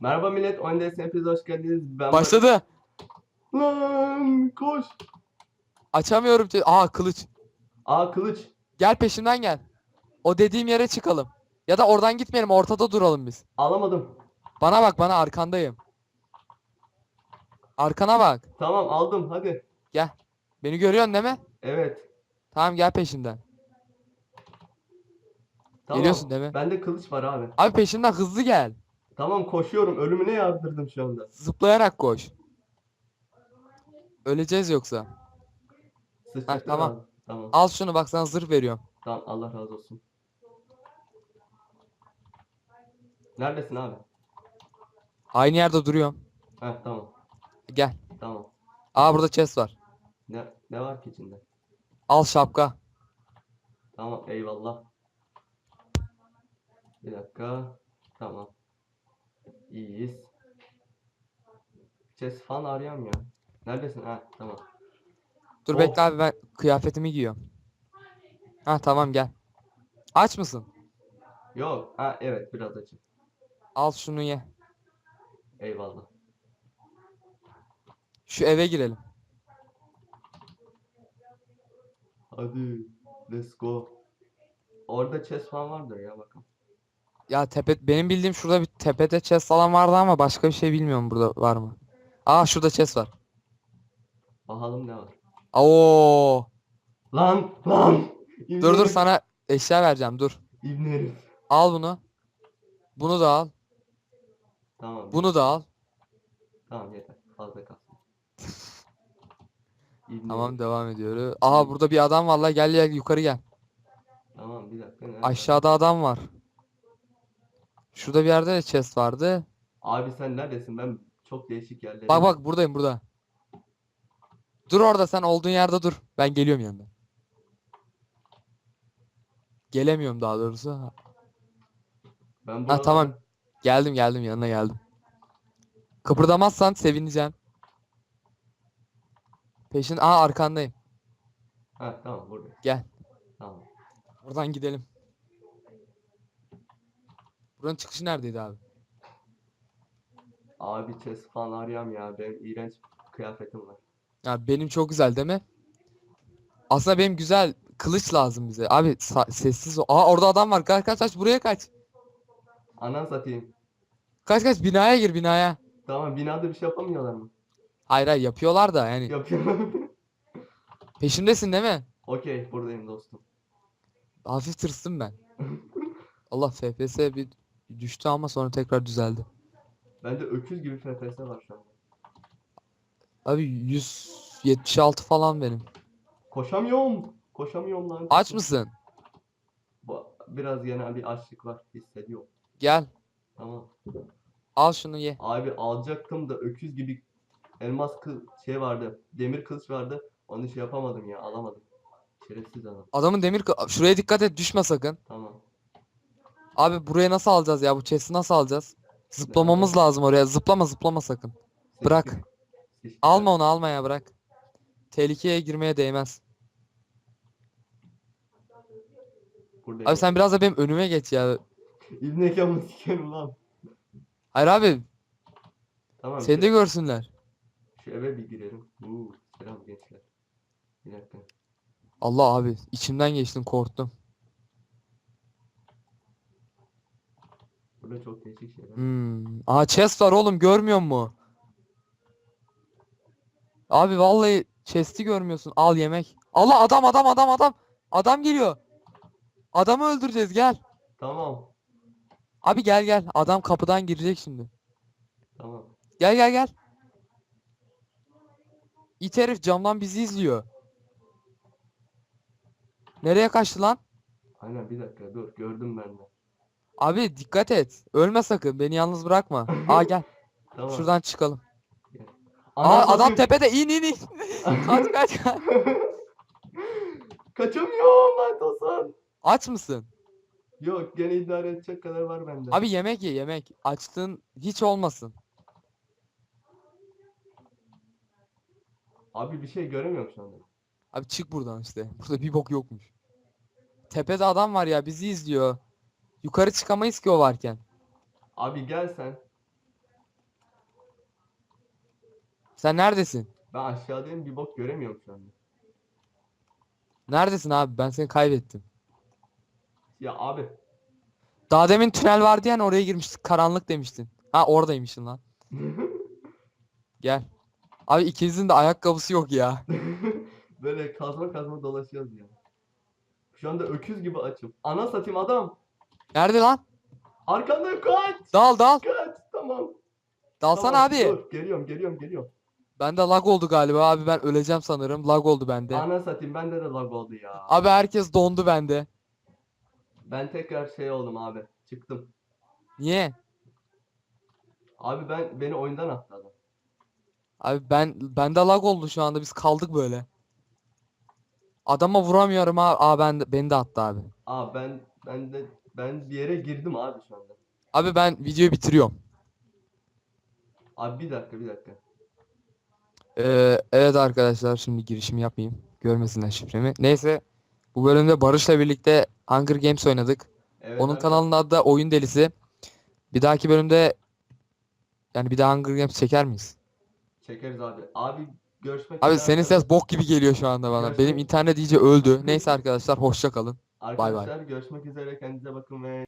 Merhaba millet, Oyundayız hepiniz hoş geldiniz. Ben Başladı. Lan koş. Açamıyorum. te- Aa kılıç. Aa kılıç. Gel peşimden gel. O dediğim yere çıkalım. Ya da oradan gitmeyelim ortada duralım biz. Alamadım. Bana bak bana arkandayım. Arkana bak. Tamam aldım hadi. Beni görüyorsun değil mi? Evet. Tamam gel peşimden. Tamam. Geliyorsun değil mi? Bende kılıç var abi. Abi peşimden hızlı gel. Tamam koşuyorum. Ölümüne yazdırdım şu anda. Zıplayarak koş. Öleceğiz yoksa. Sıçratın tamam. abi. Tamam. Al şunu bak sana zırh veriyorum. Tamam Allah razı olsun. Neredesin abi? Aynı yerde duruyorum. Heh tamam. Gel. Tamam. Aa burada chest var. Ne, ne var ki içinde? Al şapka. Tamam eyvallah. Bir dakika. Tamam. İyiyiz. Chest falan arayam ya. Neredesin? Ha tamam. Dur Oh. bekle abi ben kıyafetimi giyiyorum. Ha tamam gel. Aç mısın? Yok. Ha evet biraz açık. Al şunu ye. Eyvallah. Şu eve girelim. Hadi. Let's go. Orada chest falan vardır ya bakalım. Ya tepe benim bildiğim şurada bir tepede chest falan vardı ama başka bir şey bilmiyorum burada var mı? Aa şurada chest var. Bakalım ne var. Oo. Lan lan. İbne Dur dur sana eşya vereceğim dur. İbne herif. Al bunu. Bunu da al. Tamam. Bunu da al. Tamam yeter. Fazla kalsın. İbne Tamam devam ediyoruz. Aha burada bir adam var la gel gel yukarı gel. Tamam bir dakika. nerede? Aşağıda adam var. Şurada bir yerde de chest vardı. Abi sen neredesin? Ben çok değişik yerlere. Bak bak buradayım burada. Dur orada sen olduğun yerde dur. Ben geliyorum yanına. Gelemiyorum daha doğrusu. Ben Ha, tamam. Geldim geldim yanına geldim. Kıpırdamazsan sevineceğim. Peşin aa arkandayım. Ha tamam burada. Gel. Tamam. Buradan gidelim. Buranın çıkışı neredeydi abi? Abi chest falan arayam ya. Benim iğrenç kıyafetim var. Ya benim çok güzel değil mi? Aslında benim güzel kılıç lazım bize. Abi sessiz ol. Aa orada adam var. Kaç kaç kaç buraya kaç. Anan satayım. Kaç kaç binaya gir binaya. Tamam binada bir şey yapamıyorlar mı? Hayır hayır yapıyorlar da yani Yapıyorlar. peşimdesin değil mi? Okey buradayım dostum. Hafif tırstım ben. Allah FPS bir düştü ama sonra tekrar düzeldi. Bende öküz gibi FPS var şu an. Abi 176 falan benim. Koşamıyorum. Koşamıyorum lan. Aç mısın? Biraz gene bir açlık var. Hissediyorum. Gel. Tamam. Al şunu ye. Abi alacaktım da öküz gibi elmas kıl şey vardı. Demir kılıç vardı. Onu şey yapamadım ya. Alamadım. Şerefsiz adam. Adamın demir kı- şuraya dikkat et düşme sakın. Tamam. Abi buraya nasıl alacağız ya bu chest'i nasıl alacağız? Zıplamamız lazım oraya. Zıplama zıplama sakın. Bırak. Seçtik. Seçtik. Alma onu alma ya bırak. Tehlikeye girmeye değmez. Buradayım. Abi sen biraz da benim önüme geç ya. İbne kamı sikerim lan. Hayır abi Tamam. seni de görsünler. Şu eve bir girelim. Uuu selam gençler. Bir dakika. Allah abi içimden geçtin korktum. Burada çok değişik şeyler. Hmm. Aa chest var oğlum görmüyor mu? Abi vallahi chest'i görmüyorsun. Al yemek. Allah adam adam adam adam. Adam geliyor. Adamı öldüreceğiz gel. Tamam. Abi gel gel. Adam kapıdan girecek şimdi. Tamam. Gel gel gel. İt herif camdan bizi izliyor. Nereye kaçtı lan? Aynen bir dakika dur. Gördüm ben de. Abi dikkat et. Ölme sakın. Beni yalnız bırakma. Aa gel. Tamam. Şuradan çıkalım. Aa adam satayım. tepede. İn in in. Kaç kaç kaç. Kaçamıyorum lan Tosan. Aç mısın? Yok gene idare edecek kadar var bende. Abi yemek ye yemek. Açtığın hiç olmasın. Abi bir şey göremiyorum şu anda. Abi çık buradan işte. Burada bir bok yokmuş. Tepede adam var ya bizi izliyor. Yukarı çıkamayız ki o varken. Abi gel sen. Sen neredesin? Ben aşağıdayım bir bok göremiyorum şu anda. Neredesin abi? Ben seni kaybettim. Ya abi. Daha demin tünel vardı yani oraya girmiştik. Karanlık demiştin. Ha oradaymışsın lan. Gel. Abi ikinizin de ayakkabısı yok ya. Böyle kazma kazma dolaşıyoruz ya. Şu anda öküz gibi açım. Ana satayım adam. Nerede lan? Arkanda kaç. Dal dal. Kaç. Tamam. Dalsana Tamam, abi. Dur. Geliyorum geliyorum geliyorum. Bende lag oldu galiba abi ben öleceğim sanırım. Lag oldu bende. Ana satayım bende de lag oldu ya. Abi herkes dondu bende. Ben tekrar şey oldum abi. Çıktım. Niye? Abi ben beni oyundan attı adam. Abi ben bende lag oldu şu anda biz kaldık böyle. Adama vuramıyorum abi. Aa ben de, beni de attı abi. Abi ben ben de ben bir yere girdim abi şu anda. Abi ben videoyu bitiriyorum. Abi bir dakika bir dakika. Ee, evet arkadaşlar şimdi girişimi yapmayayım. Görmesinler şifremi. Neyse bu bölümde Barış'la birlikte Hunger Games oynadık. Evet Onun abi, kanalının adı da Oyun Delisi. Bir dahaki bölümde yani bir daha Hunger Games çeker miyiz? Çekeriz abi. Abi görüşmek Abi üzere senin ses bok gibi geliyor şu anda bana. Görüşmek- Benim internet iyice öldü. Neyse arkadaşlar hoşça kalın. bay. Arkadaşlar görüşmek üzere kendinize bakın ve